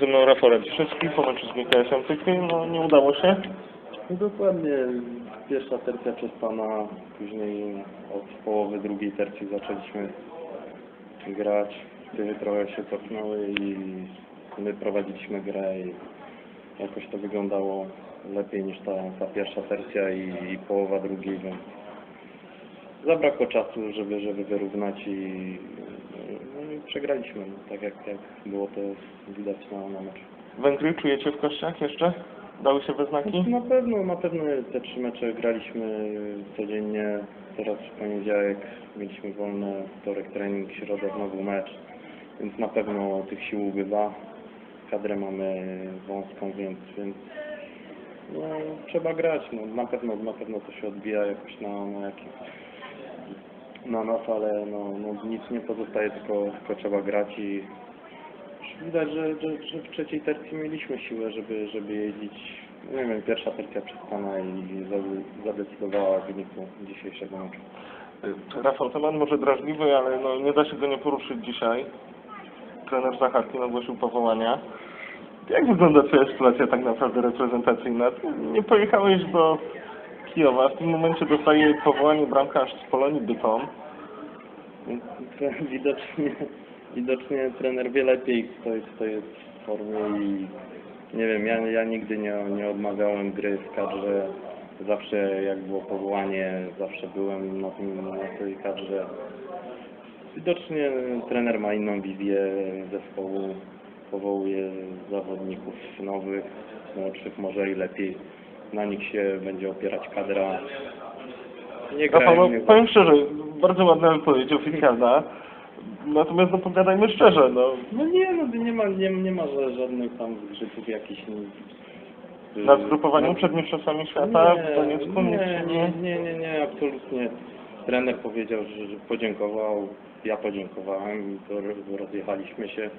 Ze mną Rafał Radziszewski, po meczu z GKS-em no nie udało się. No dokładnie, pierwsza tercja przez Pana, później od połowy drugiej tercji zaczęliśmy grać. Wtedy trochę się cofnęły i my prowadziliśmy grę i jakoś to wyglądało lepiej niż ta, ta pierwsza tercja i, i połowa drugiej, więc zabrakło czasu, żeby, żeby wyrównać i przegraliśmy, no, tak jak, jak było to widać na, na meczu. Węgry czujecie w kościach jeszcze? Dały się we znaki? Na pewno, na pewno te trzy mecze graliśmy codziennie. Teraz w poniedziałek mieliśmy wolny, wtorek trening, środa znowu mecz, więc na pewno tych sił ubywa. Kadrę mamy wąską, więc, więc no, trzeba grać. No, na pewno, na pewno to się odbija jakoś na, na jakimś na nas, ale no, no, nic nie pozostaje, tylko, tylko trzeba grać i Widać, że, że, że w trzeciej tercji mieliśmy siłę, żeby, żeby jeździć. Nie wiem, pierwsza tercja przestana i za- zadecydowała wyniku dzisiejszego meczu. Rafał temat może drażliwy, ale no, nie da się go nie poruszyć dzisiaj. Trener Zacharkin ogłosił powołania. Jak wygląda Twoja sytuacja tak naprawdę reprezentacyjna? Ty nie pojechałeś do Kijowa, w tym momencie dostaje powołanie bramkarz z Polonii Bytom. Widocznie, widocznie trener wie lepiej, kto jest, kto jest w formie i nie wiem, ja, ja nigdy nie, nie odmawiałem gry w kadrze. Zawsze jak było powołanie, zawsze byłem na, tym, na tej kadrze. Widocznie trener ma inną wizję zespołu, powołuje zawodników nowych, młodszych może i lepiej. Na nich się będzie opierać kadra. Nie Rafał, no, nie powiem szczerze, bardzo ładna wypowiedź oficjalna. Natomiast no pogadajmy szczerze, no. No nie, no nie ma, nie, nie ma ża- żadnych tam zgrzytów jakichś. y, Na zgrupowaniu przed Mistrzostwami Świata w nie, Doniecku nic nie, nie, nie, nie, nie, absolutnie. Trener powiedział, że, że podziękował, ja podziękowałem, to roz- rozjechaliśmy się,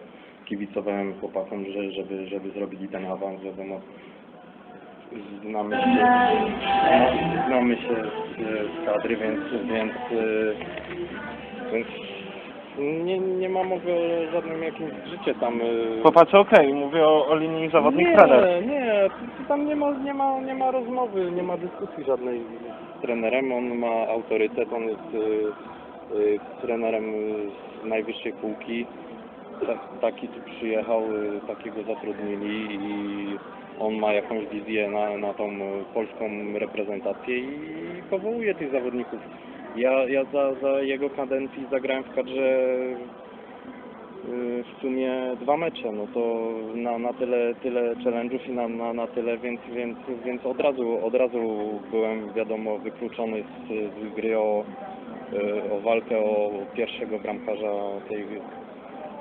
kibicowałem chłopakom, że, żeby, żeby zrobili ten awans, wiadomo, znamy się, no, znamy się z, z kadry, więc, więc, y, więc nie, nie mam w ogóle żadnym jakimś życie tam. y, Chłopacy okej, mówię o, o linii zawodnik nie, trener. Nie, tam nie ma, nie, ma, nie ma rozmowy, nie ma dyskusji żadnej z trenerem. On ma autorytet, on jest y, y, trenerem z najwyższej półki. Ta, taki tu przyjechał, y, takiego zatrudnili i on ma jakąś wizję na, na tą polską reprezentację i powołuje tych zawodników. Ja, ja za, za jego kadencji zagrałem w kadrze y, w sumie dwa mecze, no to na, na tyle, tyle challenge'ów i na, na, na tyle, więc, więc, więc od razu, od razu byłem wiadomo wykluczony z, z gry o, y, o walkę o pierwszego bramkarza tej,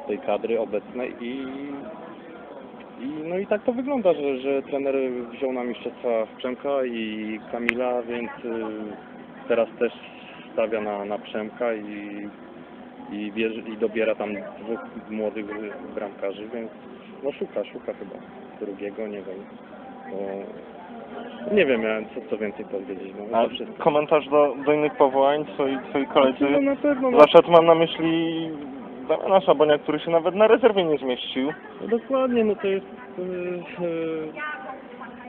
tej kadry obecnej i, i no i tak to wygląda, że, że trener wziął na mistrzostwa Przemka i Kamila, więc y, teraz też stawia na, na Przemka i i, bierze, i dobiera tam dwóch młodych bramkarzy, więc no szuka, szuka chyba drugiego, nie wiem. Bo, nie wiem, miałem co, co więcej powiedzieć. No, A komentarz do, do innych powołań, twoi, twoi koledzy, No na pewno, no, tu mam na myśli Damiana Szabonia, który się nawet na rezerwie nie zmieścił. no dokładnie, no to jest yy, yy,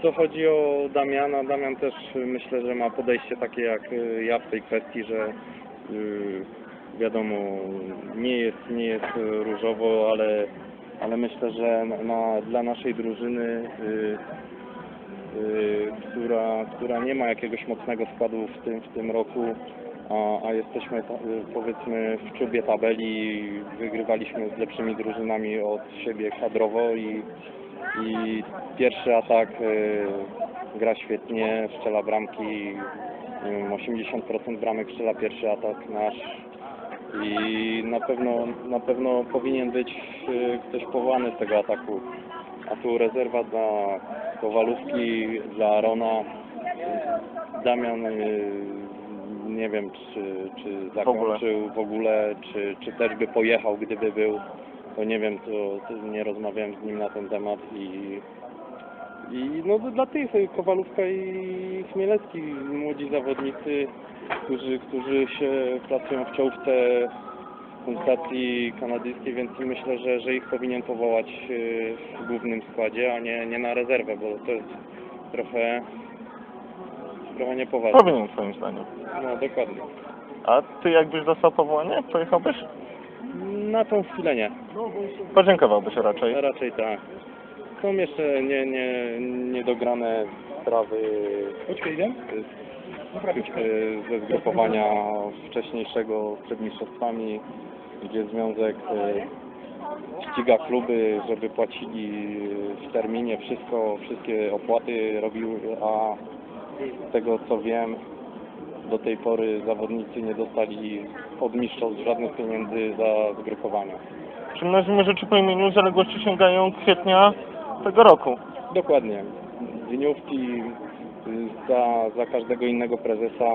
co chodzi o Damiana, Damian też yy, myślę, że ma podejście takie jak ja w tej kwestii, że wiadomo, nie jest, nie jest różowo, ale, ale myślę, że na, dla naszej drużyny która, która nie ma jakiegoś mocnego składu w tym, w tym roku, a, a jesteśmy powiedzmy w czubie tabeli, wygrywaliśmy z lepszymi drużynami od siebie kadrowo i, i pierwszy atak yy, gra świetnie, strzela bramki, nie wiem, 80% bramek strzela pierwszy atak nasz i na pewno, na pewno powinien być yy, ktoś powołany z tego ataku. A tu rezerwa dla Kowalówki, dla Arona. Damian yy, nie wiem czy, czy zakończył w ogóle, czy, czy też by pojechał gdyby był. To nie wiem, to, to nie rozmawiałem z nim na ten temat i i no dla tych y, Kowalówka i Chmielecki, młodzi zawodnicy, którzy, którzy się pracują w czołówce punktacji kanadyjskiej, więc myślę, że, że ich powinien powołać y, w głównym składzie, a nie, nie na rezerwę, bo to jest trochę, trochę niepoważne. Powinien twoim zdaniem. No dokładnie. A ty jakbyś dostał powołanie, pojechałbyś? Na tą chwilę nie. Podziękowałbyś raczej. Raczej tak. Są jeszcze nie, nie, niedograne sprawy z- ze zgrupowania wcześniejszego przed mistrzostwami, gdzie związek e, ściga kluby, żeby płacili w terminie wszystko, wszystkie opłaty robił, a z tego co wiem, do tej pory zawodnicy nie dostali od mistrzostw żadnych pieniędzy za zgrupowania. Czyli nazwijmy rzeczy po imieniu, zaległości sięgają kwietnia tego roku. Dokładnie. Dniówki y, za, za każdego innego prezesa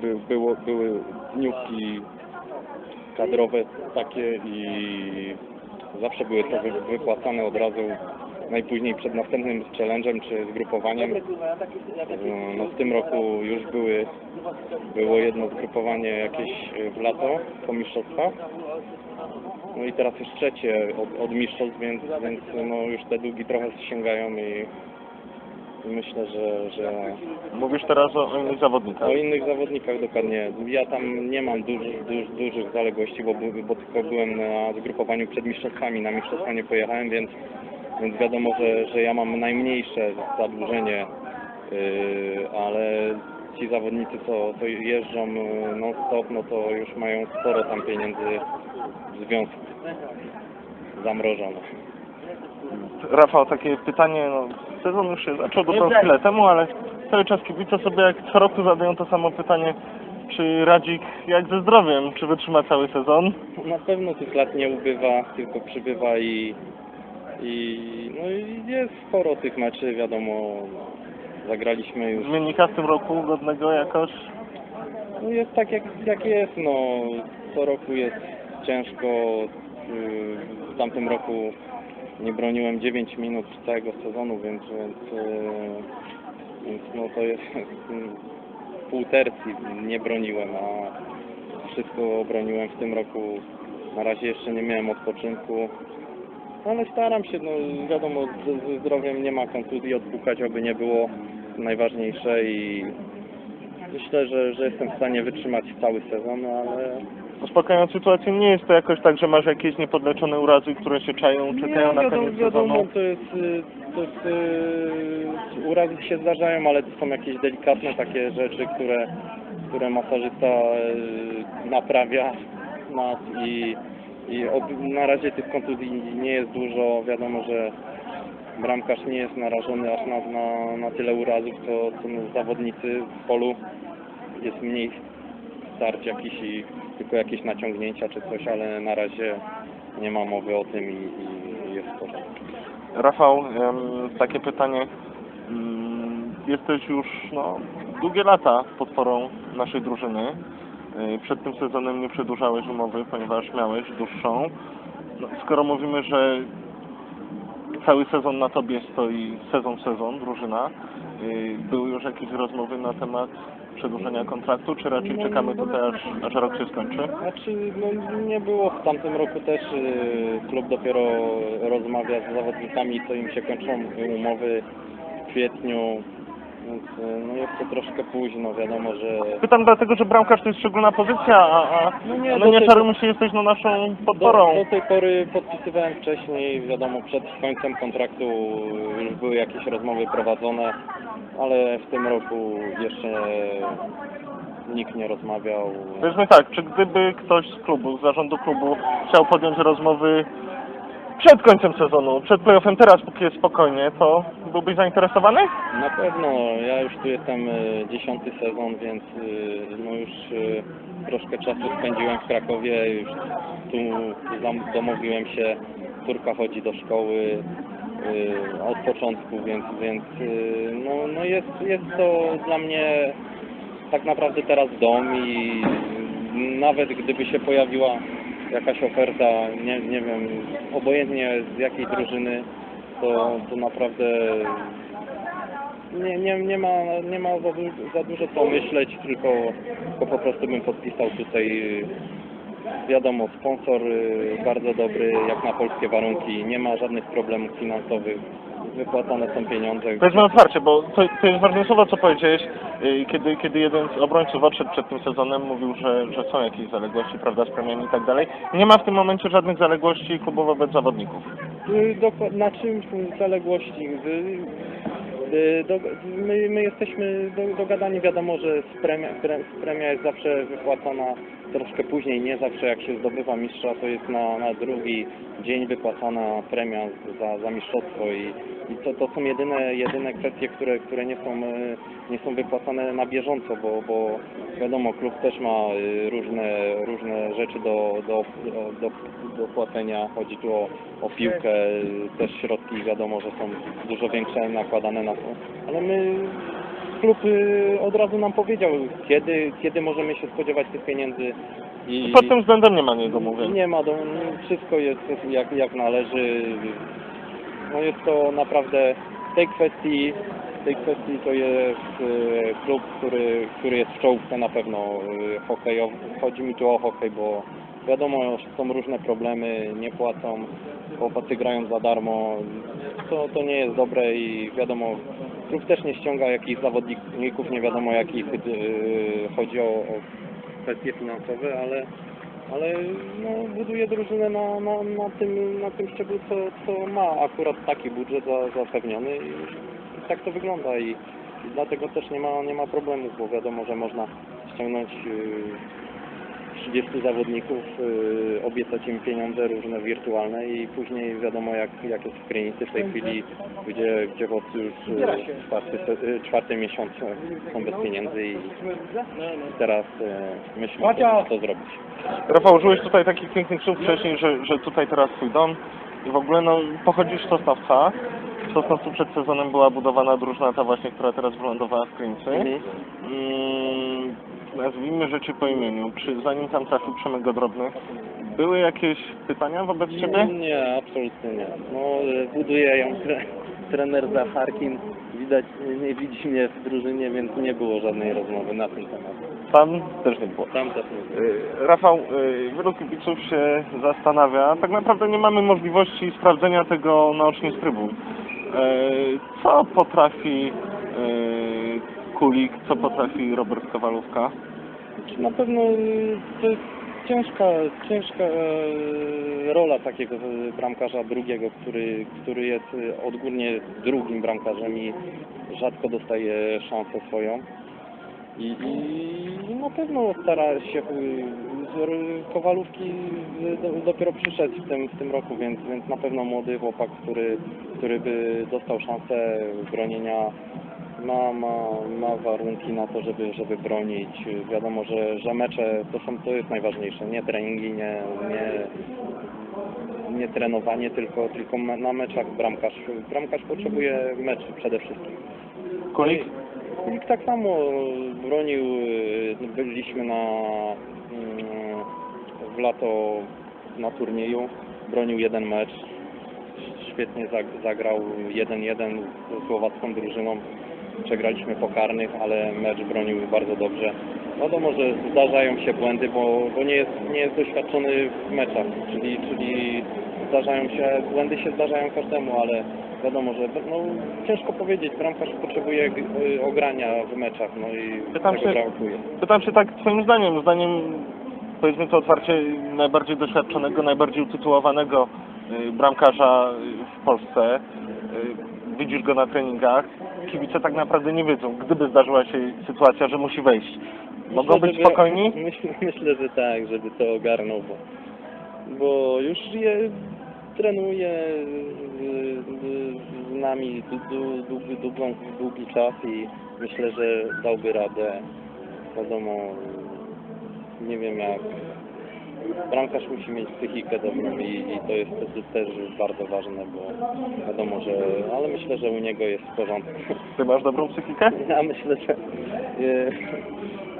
by, było, były dniówki kadrowe takie i zawsze były to wy, wypłacane od razu najpóźniej przed następnym challenge'em czy zgrupowaniem. Y, No, w tym roku już były, było jedno zgrupowanie jakieś y, w lato po mistrzostwach. No i teraz już trzecie od, od mistrzostw, więc, więc no już te długi trochę sięgają i, i myślę, że, że Mówisz teraz o, innych zawodnikach. o innych zawodnikach dokładnie. Ja tam nie mam dużych, duż, dużych zaległości, bo, by- bo tylko byłem na zgrupowaniu przed mistrzostwami, na mistrzostwa nie pojechałem, więc, więc wiadomo, że, że ja mam najmniejsze zadłużenie, yy, ale ci zawodnicy, co, co jeżdżą yy, non-stop, no to już mają sporo tam pieniędzy w związku zamrożone. Rafał, takie pytanie, no, sezon już się zaczął dopiero chwilę temu, ale cały czas kibice sobie jak co roku zadają to samo pytanie, czy Radzik jak ze zdrowiem, czy wytrzyma cały sezon? Na pewno tych lat nie ubywa, tylko przybywa i, i, no i jest sporo tych meczy, wiadomo, zagraliśmy już. Zmiennika w tym roku godnego jakoś? No jest tak jak, jak jest, no co roku jest ciężko. W tamtym roku nie broniłem 9 minut całego sezonu, więc, więc, yy, więc no to jest pół tercji nie broniłem, a wszystko broniłem w tym roku. Na razie jeszcze nie miałem odpoczynku, ale staram się, no wiadomo, ze, ze zdrowiem nie ma kontuzji odpukać, aby nie było najważniejsze i myślę, że, że jestem w stanie wytrzymać cały sezon, ale Uspokajając sytuację, nie jest to jakoś tak, że masz jakieś niepodleczone urazy, które się czają, czekają na wiadomo, koniec wiadomo, sezonu. to jest, y, to jest y, urazy się zdarzają, ale to są jakieś delikatne takie rzeczy, które, które masażysta y, naprawia nas i, i na razie tych kontuzji nie jest dużo. Wiadomo, że bramkarz nie jest narażony aż na, na, na tyle urazów, co, co zawodnicy w polu jest mniej starć jakiś i tylko jakieś naciągnięcia czy coś, ale na razie nie ma mowy o tym i, i jest w porządku. Rafał, takie pytanie. Mm, Jesteś już no, długie lata podporą naszej drużyny. Y, Przed tym sezonem nie przedłużałeś umowy, ponieważ miałeś dłuższą. No, skoro mówimy, że cały sezon na tobie stoi sezon sezon, drużyna, y, były już jakieś rozmowy na temat przedłużenia kontraktu, czy raczej czekamy tutaj aż, aż rok się skończy? Znaczy, no, nie było w tamtym roku też y, klub dopiero rozmawia z zawodnikami, co im się kończą umowy w kwietniu, więc y, no jest to troszkę późno, wiadomo, że Pytam dlatego, że bramkarz to jest szczególna pozycja, a, a No nie, ale do nie tej- czarujmy się, jesteś no naszą do, podporą. do tej pory podpisywałem wcześniej, wiadomo, przed końcem kontraktu już były jakieś rozmowy prowadzone, ale w tym roku jeszcze nikt nie rozmawiał. Powiedzmy tak, czy gdyby ktoś z klubu, z zarządu klubu chciał podjąć rozmowy przed końcem sezonu, przed playoffem, teraz póki jest spokojnie, to byłbyś zainteresowany? Na pewno, ja już tu jestem y, dziesiąty sezon, więc y, no już y, troszkę czasu spędziłem w Krakowie, już tu zam- domówiłem się, córka chodzi do szkoły od początku, więc, więc no, no jest, jest to dla mnie tak naprawdę teraz dom i nawet gdyby się pojawiła jakaś oferta, nie, nie wiem, obojętnie z jakiej drużyny, to, to naprawdę nie, nie, nie ma, nie ma za, du- za dużo co myśleć, tylko, tylko po prostu bym podpisał tutaj wiadomo, sponsor y, bardzo dobry, jak na polskie warunki, nie ma żadnych problemów finansowych, wypłacane są pieniądze. Powiedzmy otwarcie, bo to, to jest ważne słowo, co powiedziałeś, yy, kiedy, kiedy jeden z obrońców odszedł przed tym sezonem, mówił, że, że są jakieś zaległości, prawda, z premiami i tak dalej. Nie ma w tym momencie żadnych zaległości klubu wobec zawodników. Y, Doko- na czym zaległości? Y, y, Do, my, my jesteśmy do, dogadani, wiadomo, że z premia, pre, premia jest zawsze wypłacana troszkę później, nie zawsze jak się zdobywa mistrza, to jest na, na drugi dzień wypłacana premia za, za mistrzostwo i, i to, to są jedyne, jedyne kwestie, które, które nie, są, y, nie są wypłacane na bieżąco, bo, bo wiadomo, klub też ma y, różne, różne rzeczy do, do, do, do płacenia, chodzi tu o, o piłkę, y, też środki wiadomo, że są dużo większe nakładane na to, ale my klub y, od razu nam powiedział, kiedy, kiedy możemy się spodziewać tych pieniędzy i Pod tym względem nie ma niedomówień. nie ma, do, wszystko jest jak, jak należy. No jest to naprawdę w tej kwestii, w tej kwestii to jest y, klub, który, który jest w czołówce na pewno y, hokejowy. Chodzi mi tu o hokej, bo wiadomo, że są różne problemy, nie płacą, chłopacy grają za darmo. To, to nie jest dobre i wiadomo, klub też nie ściąga jakichś zawodników, nie wiadomo jakich y, chodzi o, o kwestie finansowe, ale ale no, buduje drużynę na, na, na, tym, na tym szczeblu, co, co ma akurat taki budżet za, zapewniony i, i tak to wygląda i, i dlatego też nie ma, nie ma problemów, bo wiadomo, że można ściągnąć y, 30 zawodników, y, obiecać im pieniądze różne wirtualne i później wiadomo jak, jak jest w Krynicy w tej chwili, gdzie, gdzie chłopcy już y, czwarty, y, czwarty miesiąc są bez pieniędzy i teraz myślimy, co, co zrobić. Rafał, użyłeś tutaj takich pięknych słów wcześniej, że, że tutaj teraz twój dom i w ogóle no pochodzisz z Sosnowca. W Sosnowcu przed sezonem była budowana drużyna ta właśnie, która teraz wylądowała w Krynicy. Mhm. Mm, nazwijmy rzeczy po imieniu. Czy zanim tam trafił Przemek Godrobny, były jakieś pytania wobec Ciebie? Nie, absolutnie nie. No, y, buduje ją tre, trener Zacharkin. Widać, nie widzi mnie w drużynie, więc nie było żadnej rozmowy na ten temat. Tam też nie było. Tam też nie było. Y, Rafał, y, wielu kibiców się zastanawia. Tak naprawdę nie mamy możliwości sprawdzenia tego naocznie z trybu. Y, Co potrafi Kulik, co potrafi Robert Kowalówka? Na pewno y, to jest ciężka, ciężka e, rola takiego e, bramkarza drugiego, który, który jest e, odgórnie drugim bramkarzem i rzadko dostaje szansę swoją. I, i na pewno stara się, r- Kowalówki do, dopiero przyszedł w tym, w tym roku, więc, więc na pewno młody chłopak, który, który by dostał szansę bronienia, ma, ma, ma warunki na to, żeby, żeby bronić. Wiadomo, że, że mecze to, są, to jest najważniejsze, nie treningi, nie, nie, nie trenowanie, tylko, tylko na meczach bramkarz. Bramkarz potrzebuje mecz przede wszystkim. Kulik? Kulik tak samo bronił, y, byliśmy na mm, w lato na turnieju, bronił jeden mecz, świetnie zag- zagrał 1-1 z słowacką drużyną, przegraliśmy po karnych, ale mecz bronił bardzo dobrze. Wiadomo, że zdarzają się błędy, bo, bo nie, jest, nie jest doświadczony w meczach, czyli, czyli zdarzają się, błędy się zdarzają każdemu, ale wiadomo, że no, ciężko powiedzieć, bramkarz potrzebuje y, ogrania w meczach, no i Pytam tego się- brakuje. Pytam się tak twoim zdaniem, zdaniem powiedzmy to otwarcie najbardziej doświadczonego, najbardziej utytułowanego y, bramkarza w Polsce. Y, Widzisz go na treningach. Kibice tak naprawdę nie wiedzą, gdyby zdarzyła się sytuacja, że musi wejść. Mogą Myślę, być żeby- spokojni? Myślę, myślę, że tak, żeby to ogarnął, bo, bo już je, trenuje z, z, nami du, długi, długą, długi czas i myślę, że dałby radę. Wiadomo, nie wiem jak. Bramkarz musi mieć psychikę dobrą i, i to jest też- też bardzo ważne, bo wiadomo, że, ale myślę, że u niego jest w porządku. Ty masz dobrą psychikę? Ja myślę, że e,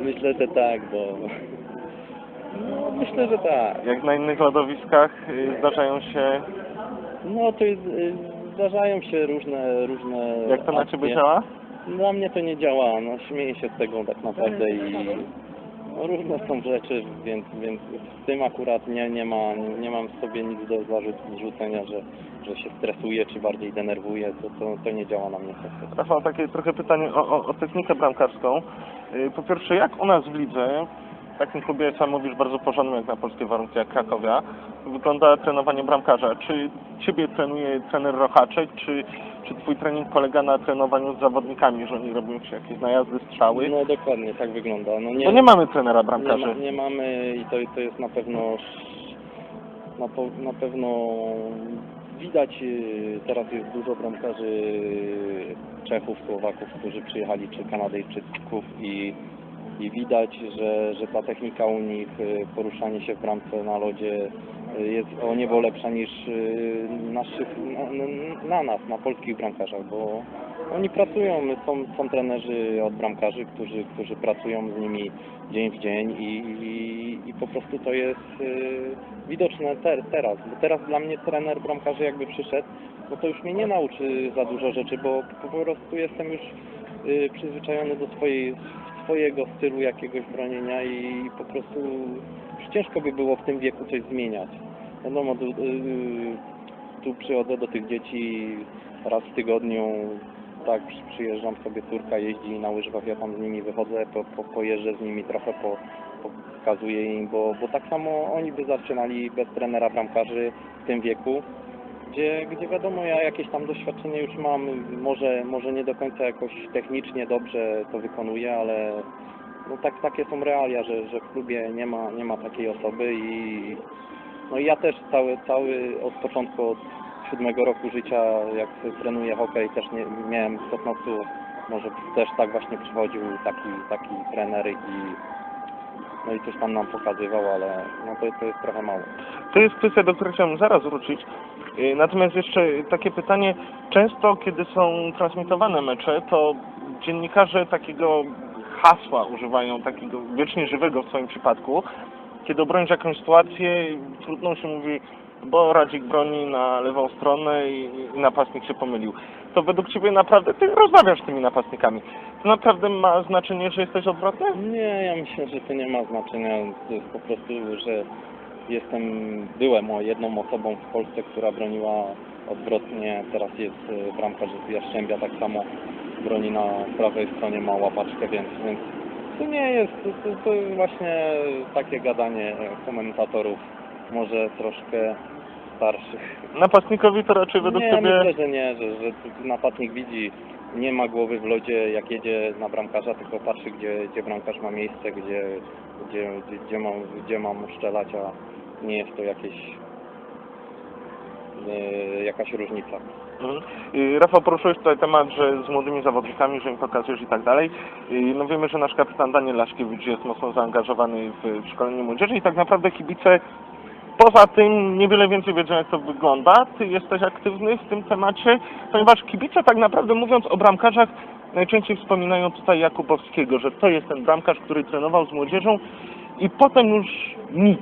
myślę, że tak, bo no, myślę, że tak. Jak na innych lodowiskach y, zdarzają się, No to jest, e, zdarzają się różne różne jak to na akcje. Ciebie działa? Dla mnie to nie działa, no śmieję się z tego tak naprawdę i Różne są rzeczy, więc, więc w tym akurat nie, nie, ma, nie mam sobie nic do zarzucenia, że, że się stresuje czy bardziej denerwuje, to, to, to nie działa na mnie. Rafał, takie trochę pytanie o, o, o technikę bramkarską. Yy, Po pierwsze, jak u nas w lidze, w takim klubie, sam mówisz, bardzo porządnym jak na polskie warunki, jak Krakowia, wygląda trenowanie bramkarza? Czy ciebie trenuje trener Rochaczek, czy, czy twój trening polega na trenowaniu z zawodnikami, że oni robią się jakieś najazdy, strzały? No dokładnie, tak wygląda. No, nie, Bo nie mamy trenera nie, ma, bramkarzy. nie mamy i to, to jest na pewno na, po, na pewno widać y, teraz jest dużo bramkarzy Czechów, Słowaków, którzy przyjechali czy Kanadyjczyków i, i widać, że, że ta technika u nich, y, poruszanie się w bramce na lodzie y, jest o niebo lepsza niż y, naszych, na, na nas, na polskich bramkarzach, bo oni pracują, są, są trenerzy od bramkarzy, którzy, którzy pracują z nimi dzień w dzień i, i, i po prostu to jest widoczne te, teraz. Bo teraz dla mnie trener bramkarzy jakby przyszedł, no to już mnie nie nauczy za dużo rzeczy, bo po prostu jestem już przyzwyczajony do swojej, swojego stylu jakiegoś bronienia i po prostu ciężko by było w tym wieku coś zmieniać. Wiadomo, tu, y, tu przychodzę do tych dzieci raz w tygodniu, tak, przy- przyjeżdżam sobie, córka jeździ na łyżwach, ja tam z nimi wychodzę, po, po, pojeżdżę z nimi trochę, po, pokazuję im, bo, bo tak samo oni by zaczynali bez trenera bramkarzy w tym wieku, gdzie, gdzie wiadomo, ja jakieś tam doświadczenie już mam, może, może nie do końca jakoś technicznie dobrze to wykonuję, ale no tak, takie są realia, że, że w klubie nie ma, nie ma takiej osoby i no i ja też cały, cały od początku, od siódmego roku życia, jak trenuję hokej, też nie, miałem w Sosnowcu, może też tak właśnie przychodził taki, taki trener i no i coś tam nam pokazywał, ale no to, to jest trochę mało. To jest kwestia, do której chciałbym zaraz wrócić. Yy, Natomiast jeszcze takie pytanie. Często, kiedy są transmitowane mecze, to dziennikarze takiego hasła używają, takiego wiecznie żywego w swoim przypadku. Kiedy obronisz jakąś sytuację, trudno się mówi, bo Radzik broni na lewą stronę i, i napastnik się pomylił. To według Ciebie naprawdę, Ty rozmawiasz z tymi napastnikami, to naprawdę ma znaczenie, że jesteś odwrotny? Nie, ja myślę, że to nie ma znaczenia. To jest po prostu, że jestem, byłem jedną osobą w Polsce, która broniła odwrotnie. Teraz jest e, bramkarz z Jastrzębia, tak samo broni na prawej stronie, ma łapaczkę, więc, więc to nie jest, to, to, jest właśnie takie gadanie komentatorów, może troszkę starszych. Napastnikowi to raczej według nie, Ciebie... myślę, że nie, że, że napastnik widzi, nie ma głowy w lodzie, jak jedzie na bramkarza, tylko patrzy, gdzie, gdzie bramkarz ma miejsce, gdzie, gdzie, gdzie, mam, gdzie mam strzelać, a nie jest to jakieś, e, jakaś różnica. Mhm. Y, Rafał, poruszyłeś tutaj temat, że z młodymi zawodnikami, że im pokazujesz i tak dalej. No wiemy, że nasz kapitan Daniel Laszkiewicz jest mocno zaangażowany w szkolenie młodzieży i tak naprawdę kibice poza tym niewiele więcej wiedzą, jak to wygląda. Ty jesteś aktywny w tym temacie, ponieważ kibice tak naprawdę mówiąc o bramkarzach najczęściej wspominają tutaj Jakubowskiego, że to jest ten bramkarz, który trenował z młodzieżą i potem już nic.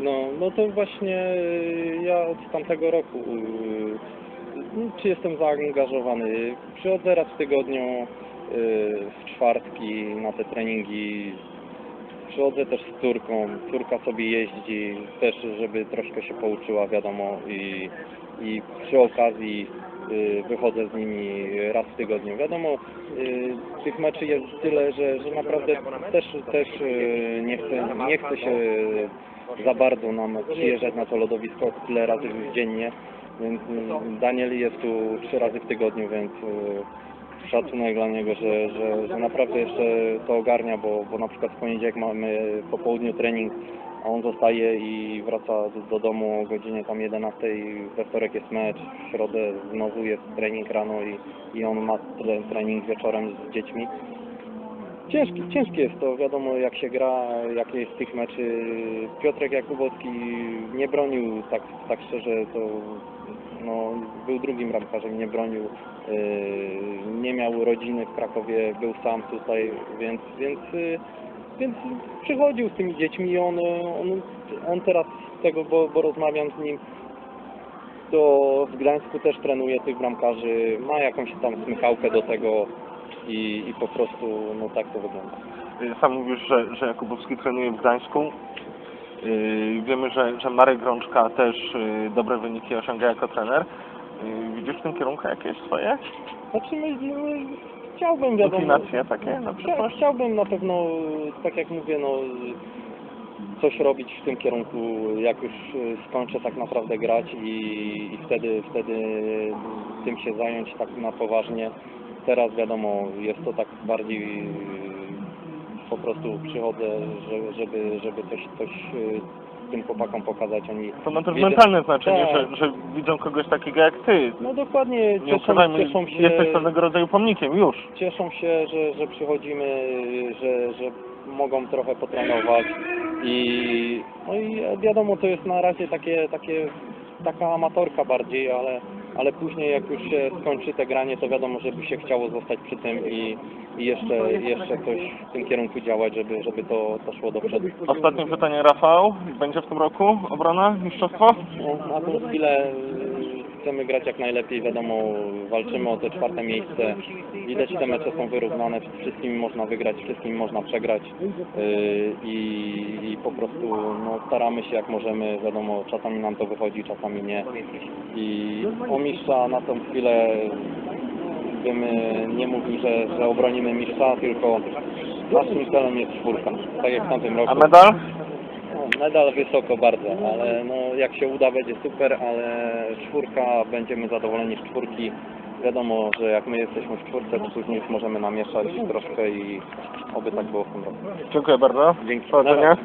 No, no to właśnie e, ja od tamtego roku e, czy jestem zaangażowany. Przychodzę raz w tygodniu e, w czwartki na te treningi. Przychodzę też z córką. Córka sobie jeździ też, żeby troszkę się pouczyła, wiadomo, i, i przy okazji y, wychodzę z nimi raz w tygodniu. Wiadomo, y, tych meczy jest tyle, że, że naprawdę też, też y, nie, chcę, nie chcę się za bardzo nam przyjeżdżać na to lodowisko tyle razy dziennie, więc mm, Daniel jest tu trzy razy w tygodniu, więc y, szacunek dla niego, że, że, że naprawdę jeszcze to ogarnia, bo, bo na przykład w poniedziałek mamy po południu trening, a on zostaje i wraca do, do domu o godzinie tam 11, we wtorek jest mecz, w środę znowu jest trening rano i, i on ma tre- trening wieczorem z dziećmi. Ciężki, ciężkie jest to, wiadomo jak się gra, jakie jest tych meczy. Piotrek Jakubowski nie bronił tak, tak szczerze, to no, był drugim bramkarzem, nie bronił, yy, nie miał rodziny w Krakowie, był sam tutaj, więc, więc, yy, więc przychodził z tymi dziećmi i on, on, on teraz z tego, bo, bo rozmawiam z nim, to w Gdańsku też trenuje tych bramkarzy, ma jakąś tam smykałkę do tego i, i po prostu no tak to wygląda. Sam mówisz, że, że Jakubowski trenuje w Gdańsku. Y, Wiemy, że, że Marek Grączka też y, dobre wyniki osiąga jako trener. Y, Widzisz w tym kierunku jakieś swoje Znaczy, my, my, chciałbym, wiadomo... inclinacje takie na Chcia, przyszłość? chciałbym na pewno, tak jak mówię, no coś robić w tym kierunku, jak już skończę tak naprawdę grać i, i wtedy, wtedy tym się zająć tak na poważnie. Teraz wiadomo, jest to tak bardziej y, po prostu przychodzę, że- żeby, żeby coś, coś y, tym chłopakom pokazać. Oni To ma też wiedzą- mentalne znaczenie, Tak. że, że widzą kogoś takiego jak ty. No dokładnie, Nie cieszą, cieszą się... jesteś pewnego rodzaju pomnikiem już. cieszą się, że, że przychodzimy, że, że mogą trochę potrenować i no i wiadomo to jest na razie takie, takie taka amatorka bardziej, ale, ale później jak już się skończy te granie, to wiadomo, żeby się chciało zostać przy tym i, i jeszcze, jeszcze coś w tym kierunku działać, żeby, żeby to, to szło do przodu. Ostatnie pytanie, Rafał. Będzie w tym roku obrona, mistrzostwo? No, na tą chwilę y, chcemy grać jak najlepiej, wiadomo, walczymy o to czwarte miejsce. Widać te mecze są wyrównane, wszystkim można wygrać, wszystkim można przegrać y, i, i po prostu no, staramy się jak możemy, wiadomo, czasami nam to wychodzi, czasami nie. I o mistrza na tą chwilę bym nie mówił, że, że obronimy mistrza, tylko naszym celem jest czwórka, tak jak w tamtym roku. A medal? Medal wysoko bardzo, ale no, jak się uda będzie super, ale czwórka, będziemy zadowoleni z czwórki. Wiadomo, że jak my jesteśmy w czwórce, to później już możemy namieszać troszkę i oby tak było w tym roku. Dziękuję bardzo. Dzięki. Powodzenia.